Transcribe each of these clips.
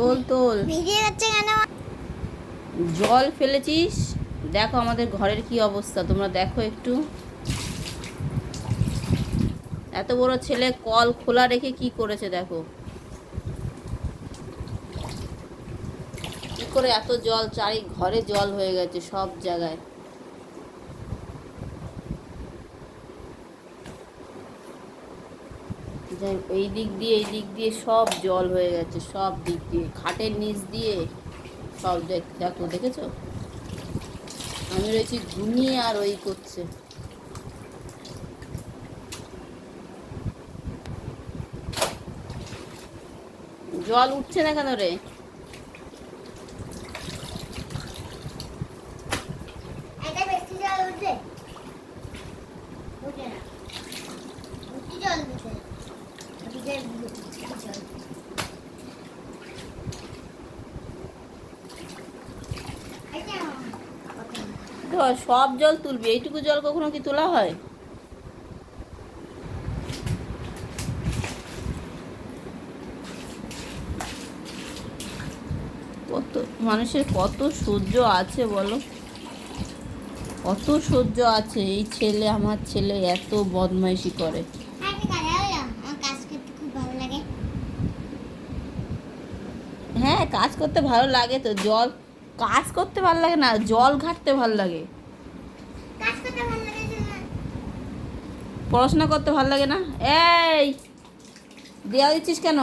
তোল তোল। ভিজে যাচ্ছে কেন? জল ফেলেছিস? দেখো আমাদের ঘরের কি অবস্থা তোমরা দেখো একটু। এত বড় ছেলে কল খোলা রেখে কি করেছে দেখো। কি করে এত জল চারি ঘরে জল হয়ে গেছে সব জায়গায়। এই দিক দিয়ে, এই দিক দিয়ে সব জল হয়ে গেছে, সব দিক দিয়ে। খাটের নিচ দিয়ে সব দেখ- দেখো দেখেছ? আমি রয়েছি ঘুমিয়ে আর ওই করছে। জল উঠছে না কেন রে এটা বেশি জল উঠে উঠে না উঠি জল দিতে উঠি জল উঠি জল আচ্ছা, তো সব জল তুলবি। এইটুকু জল কখনো কি তোলা হয়? কত, মানুষের কত সহ্য আছে বলো? কত সহ্য আছে? এই ছেলে, আমার ছেলে এত বদমাইশি করে আমি কাজে হলাম আমার কাজ করতে খুব ভালো লাগে হ্যাঁ কাজ করতে ভালো লাগে তো জল কাজ করতে ভালো লাগে না জল ঘাটতে ভালো লাগে। পড়াশোনা করতে ভালো লাগে না? এই দেওয়া দিচ্ছিস কেন?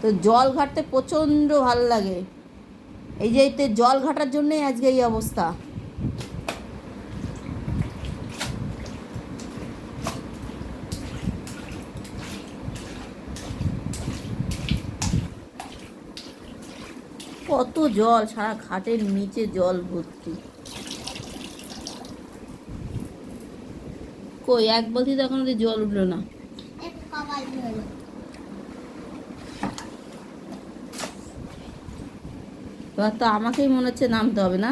তো জল ঘাটতে প্রচণ্ড ভালো লাগে। এই যে জল ঘাটার জন্যই আজকে এই অবস্থা। কত জল, সারা ঘাটের নিচে জল ভর্তি। কই, এক বলছি তো অব্দি জল উঠল না। এবার তো আমাকেই মনে হচ্ছে নামতে হবে না?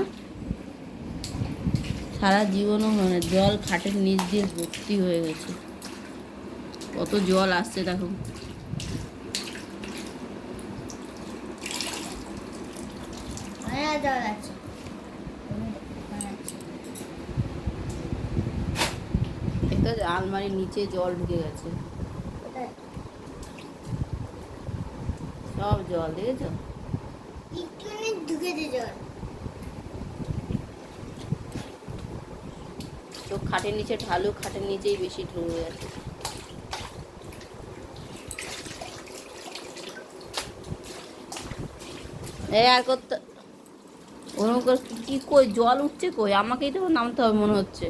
সারা জীবনও মানে জল খাটের নিচ দিয়ে ভর্তি হয়ে গেছে। কত জল আসছে দেখো হ্যাঁ জল একটা আলমারির নিচে জল ঢুকে গেছে। সব জল, দেখেছ? তো খাটের নিচে ঢালু, খাটের নিচেই বেশি ঢুকে গেছে। এই আর করতে ওরকম কি কই জল উঠছে কই? আমাকেই তো নামতে হবে মনে হচ্ছে।